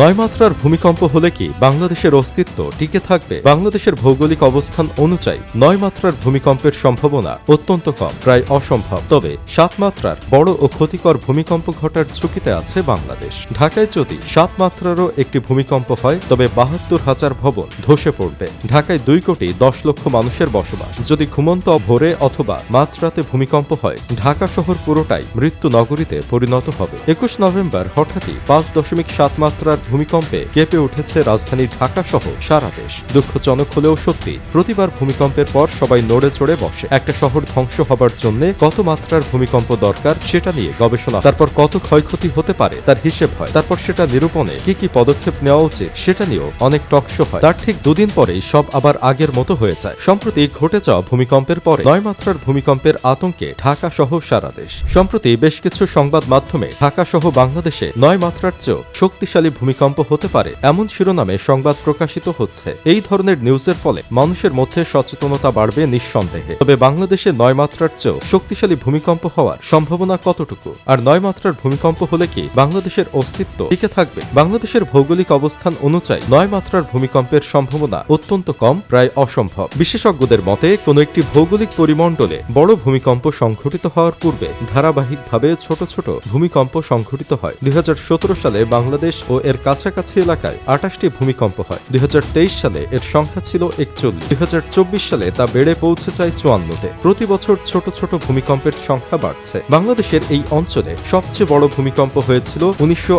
নয় মাত্রার ভূমিকম্প হলে কি বাংলাদেশের অস্তিত্ব টিকে থাকবে? বাংলাদেশের ভৌগোলিক অবস্থান অনুযায়ী নয় মাত্রার ভূমিকম্পের সম্ভাবনা অত্যন্ত কম, প্রায় অসম্ভব। তবে সাত মাত্রার বড় ও ক্ষতিকর ভূমিকম্প ঘটার ঝুঁকিতে আছে বাংলাদেশ। ঢাকায় যদি সাত মাত্রারও একটি ভূমিকম্প হয়, তবে বাহাত্তর হাজার ভবন ধসে পড়বে। ঢাকায় দুই কোটি দশ লক্ষ মানুষের বসবাস। যদি ঘুমন্ত ভোরে অথবা মাঝরাতে ভূমিকম্প হয়, ঢাকা শহর পুরোটাই মৃত্যু নগরীতে পরিণত হবে। একুশ নভেম্বর হঠাৎই পাঁচ দশমিক সাত মাত্রার ভূমিকম্পে কেঁপে উঠেছে রাজধানী ঢাকা সহ সারা দেশ। দুঃখজনক হলেও সত্যি, প্রতিবার ভূমিকম্পের পর সবাই নড়ে চড়ে বসে। একটা শহর ধ্বংস হবার জন্য কত মাত্রার ভূমিকম্প দরকার সেটা নিয়ে গবেষণা। তারপর কত ক্ষয়ক্ষতি হতে পারে তার হিসেব হয়। তারপর সেটা নিরূপণে কি কি পদক্ষেপ নেওয়া উচিত সেটা নিয়েও অনেক টকশো হয়। তার ঠিক দুদিন পরেই সব আবার আগের মতো হয়ে যায়। সম্প্রতি ঘটে যাওয়া ভূমিকম্পের পরে নয় মাত্রার ভূমিকম্পের আতঙ্কে ঢাকা সহ সারা দেশ। সম্প্রতি বেশ কিছু সংবাদ মাধ্যমে ঢাকা সহ বাংলাদেশে নয় মাত্রার চেয়েও শক্তিশালী ভূমিকম্প হতে পারে, এমন শিরোনামে সংবাদ প্রকাশিত হচ্ছে। এই ধরনের নিউজের ফলে মানুষের মধ্যে সচেতনতা বাড়বে নিঃসন্দেহে। তবে বাংলাদেশে নয় মাত্রার চেয়েও শক্তিশালী ভূমিকম্প হওয়ার সম্ভাবনা কতটুকু? আর নয় মাত্রার ভূমিকম্প হলে কি বাংলাদেশের অস্তিত্ব টিকে থাকবে? বাংলাদেশের ভৌগোলিক অবস্থান অনুযায়ী নয় মাত্রার ভূমিকম্পের সম্ভাবনা অত্যন্ত কম, প্রায় অসম্ভব। বিশেষজ্ঞদের মতে, কোনো একটি ভৌগোলিক পরিমণ্ডলে বড় ভূমিকম্প সংঘটিত হওয়ার পূর্বে ধারাবাহিকভাবে ছোট ছোট ভূমিকম্প সংঘটিত হয়। দুই হাজার সতেরো সালে বাংলাদেশ ও এর কাছাকাছি এলাকায় আটাশটি ভূমিকম্প হয়। দুই হাজার তেইশ সালে এর সংখ্যা ছিল একচল্লিশ। দুই সালে তা বেড়ে পৌঁছে যায় চুয়ান্নতে। প্রতি বছর ছোট ছোট ভূমিকম্পের সংখ্যা বাড়ছে। বাংলাদেশের এই অঞ্চলে সবচেয়ে বড় ভূমিকম্প হয়েছিল উনিশশো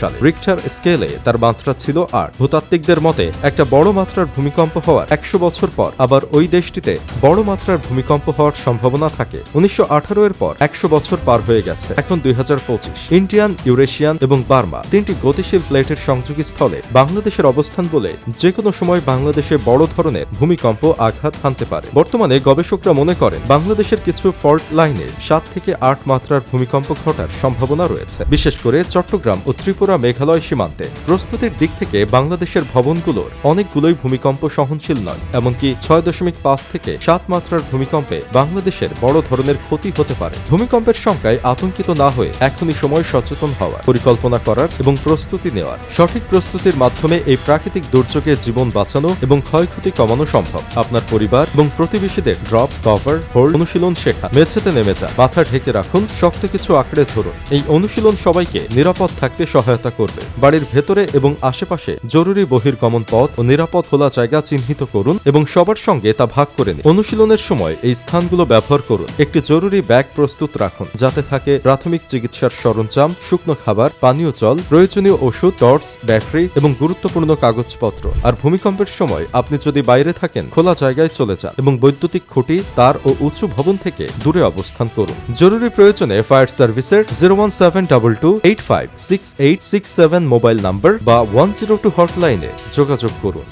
সালে। রিক্টার স্কেলে তার মাত্রা ছিল আট। ভূতাত্ত্বিকদের মতে, একটা বড় মাত্রার ভূমিকম্প হওয়ার একশো বছর পর আবার ওই দেশটিতে বড় মাত্রার ভূমিকম্প হওয়ার সম্ভাবনা থাকে। উনিশশো আঠারো এর পর একশো বছর পার হয়ে গেছে। এখন দুই হাজার পঁচিশ। ইন্ডিয়ান, ইউরেশিয়ান এবং বার্মা তিনটি গতিশীল প্লেটের সংযোগী স্থলে বাংলাদেশের অবস্থান বলে যে কোনো সময় বাংলাদেশে বড় ধরনের ভূমিকম্প আঘাত হানতে পারে। বর্তমানে গবেষকরা মনে করেন, বাংলাদেশের কিছু ফল্ট লাইনে সাত থেকে আট মাত্রার ভূমিকম্প ঘটার সম্ভাবনা রয়েছে। বিশেষ করে চট্টগ্রাম ও ত্রিপুরা মেঘালয় সীমান্তে। প্রস্তুতির দিক থেকে বাংলাদেশের ভবনগুলোর অনেকগুলোই ভূমিকম্প সহনশীল নয়, এমনকি ছয় দশমিক পাঁচ থেকে সাত মাত্রার ভূমিকম্পে বাংলাদেশের বড় ধরনের ক্ষতি হতে পারে। ভূমিকম্পের সংখ্যায় আতঙ্কিত না হয়ে এখনই সময় সচেতন হওয়া, পরিকল্পনা করার এবং প্রস্তুতি নেওয়ার সঠিক প্রস্তুতির মাধ্যমে এই প্রাকৃতিক দুর্যোগে জীবন বাঁচানো এবং ক্ষয়ক্ষতি কমানো সম্ভব। আপনার পরিবার এবং প্রতিবেশীদের ড্রপ, কভার, হোল্ড, অনুশীলন শেখা, মেঝেতে নেমে যা মাথা ঢেকে রাখুন, শক্ত কিছু আঁকড়ে ধরুন। এই অনুশীলন সবাইকে নিরাপদ থাকতে সহায়তা করবে। বাড়ির ভেতরে এবং আশেপাশে জরুরি বহির্গমন পথ ও নিরাপদ খোলা জায়গা চিহ্নিত করুন এবং সবার সঙ্গে তা ভাগ করে নিন। অনুশীলনের সময় এই স্থানগুলো ব্যবহার করুন। একটি জরুরি ব্যাগ প্রস্তুত রাখুন, যাতে থাকে প্রাথমিক চিকিৎসার সরঞ্জাম, শুকনো খাবার, পানীয় জল, প্রয়োজনীয় ওষুধ টর্চ, ব্যাটারি এবং গুরুত্বপূর্ণ কাগজপত্র। আর ভূমিকম্পের সময় আপনি যদি বাইরে থাকেন, খোলা জায়গায় চলে যান এবং বৈদ্যুতিক খুঁটি, তার ও উঁচু ভবন থেকে দূরে অবস্থান করুন। জরুরি প্রয়োজনে ফায়ার সার্ভিসের zero one seven double two eight five six eight six seven mobile number বা ওয়ান জিরো টু হটলাইনে যোগাযোগ করুন।